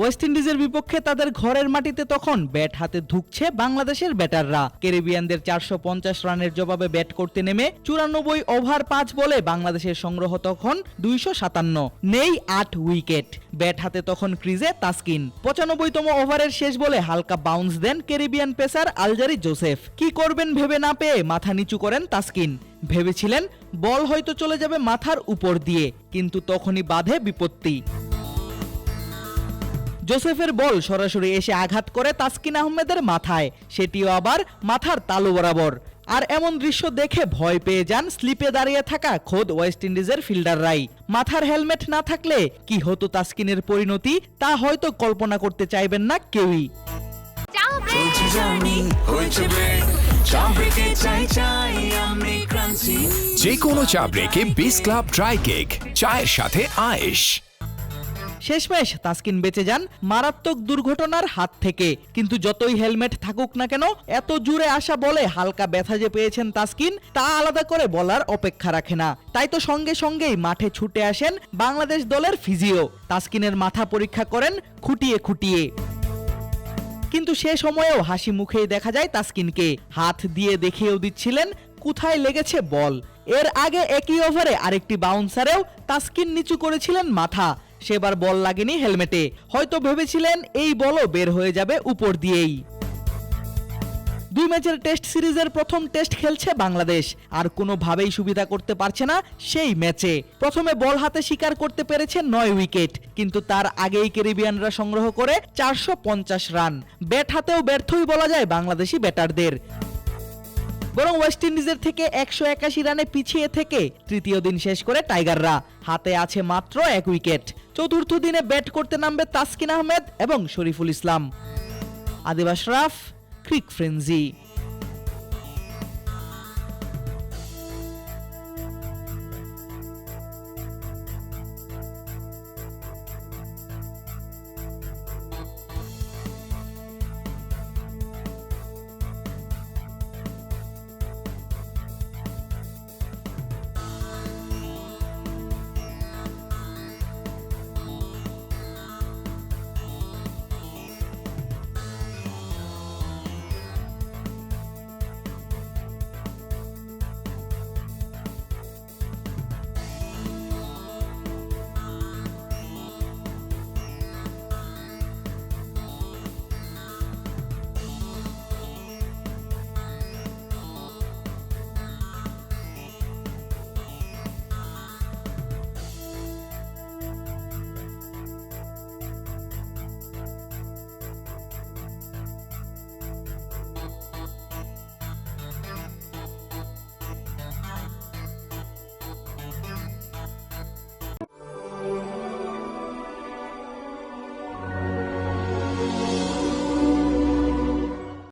West ইন্ডিজের বিপক্ষে তাদের ঘরের মাটিতে তখন ব্যাট হাতে ধুকছে বাংলাদেশের ব্যাটাররা। ক্যারিবিয়ানদের চারশো পঞ্চাশ রানের জবাবে ব্যাট করতে নেমে চুরানব্বই ওভার পাঁচ বলে বাংলাদেশের সংগ্রহ তখন দুইশো সাতান্ন। নেই আট উইকেট। ব্যাট হাতে তখন ক্রিজে তাসকিন। পঁচানব্বইতম ওভারের শেষ বলে হালকা বাউন্স দেন ক্যারিবিয়ান পেসার আলজারি জোসেফ। কি করবেন ভেবে না পেয়ে মাথা নিচু করেন তাসকিন। ভেবেছিলেন বল হয়তো চলে যাবে মাথার উপর দিয়ে, কিন্তু তখনই বাধে বিপত্তি। জোসেফের বল সরাসরি এসে আঘাত করে তাসকিন আহমেদের মাথায়। সেটিও আবার মাথার তালু বরাবর। আর এমন দৃশ্য দেখে ভয় পেয়ে যান স্লিপে দাঁড়িয়ে থাকা খোদ ওয়েস্ট ইন্ডিজের ফিল্ডাররাই। মাথার হেলমেট না থাকলে কি হতো তাসকিনের পরিণতি তা হয়তো কল্পনা করতে চাইবেন না কেউই। যে কোনো চা ব্রেকে বিস ক্লাব ড্রাই কেক চায়ের সাথে আয়েশ। শেষমেশ তাসকিন বেঁচে যান মারাত্মক দুর্ঘটনার হাত থেকে। কিন্তু যতই হেলমেট থাকুক না কেন, এত জুড়ে আসা বলে হালকা ব্যথা যে পেয়েছেন তাসকিন, তা আলাদা করে বলার অপেক্ষা রাখে না। তাই তো সঙ্গে সঙ্গেই মাঠে ছুটে আসেন বাংলাদেশ দলের ফিজিও। তাসকিনের মাথা পরীক্ষা করেন খুঁটিয়ে খুঁটিয়ে। কিন্তু সে সময়েও হাসি মুখেই দেখা যায় তাসকিনকে। হাত দিয়ে দেখিয়েও দিচ্ছিলেন কোথায় লেগেছে বল। এর আগে একই ওভারে আরেকটি বাউন্সারেও তাসকিন নিচু করেছিলেন মাথা। সেবার বল লাগেনি হেলমেটে। হয়তো ভেবেছিলেন এই বলও বের হয়ে যাবে উপর দিয়েই। দুই ম্যাচের টেস্ট সিরিজের প্রথম টেস্ট খেলছে বাংলাদেশ। আর কোনোভাবেই সুবিধা করতে পারছে না সেই ম্যাচে। প্রথমে বল হাতে শিকার করতে পেরেছে নয় উইকেট, কিন্তু তার আগেই ক্যারিবিয়ানরা সংগ্রহ করে চারশো পঞ্চাশ রান। ব্যাট হাতেও ব্যর্থই বলা যায় বাংলাদেশি ব্যাটারদের। বরং ওয়েস্ট ইন্ডিজের থেকে একশো একাশি রানে পিছিয়ে থেকে তৃতীয় দিন শেষ করে টাইগাররা হাতে আছে মাত্র এক উইকেট। চতুর্থ দিনে ব্যাট করতে নামবে তাসকিন আহমেদ এবং শরীফুল ইসলাম। আদিবাস রাফ, ক্রিক ফ্রেন্জি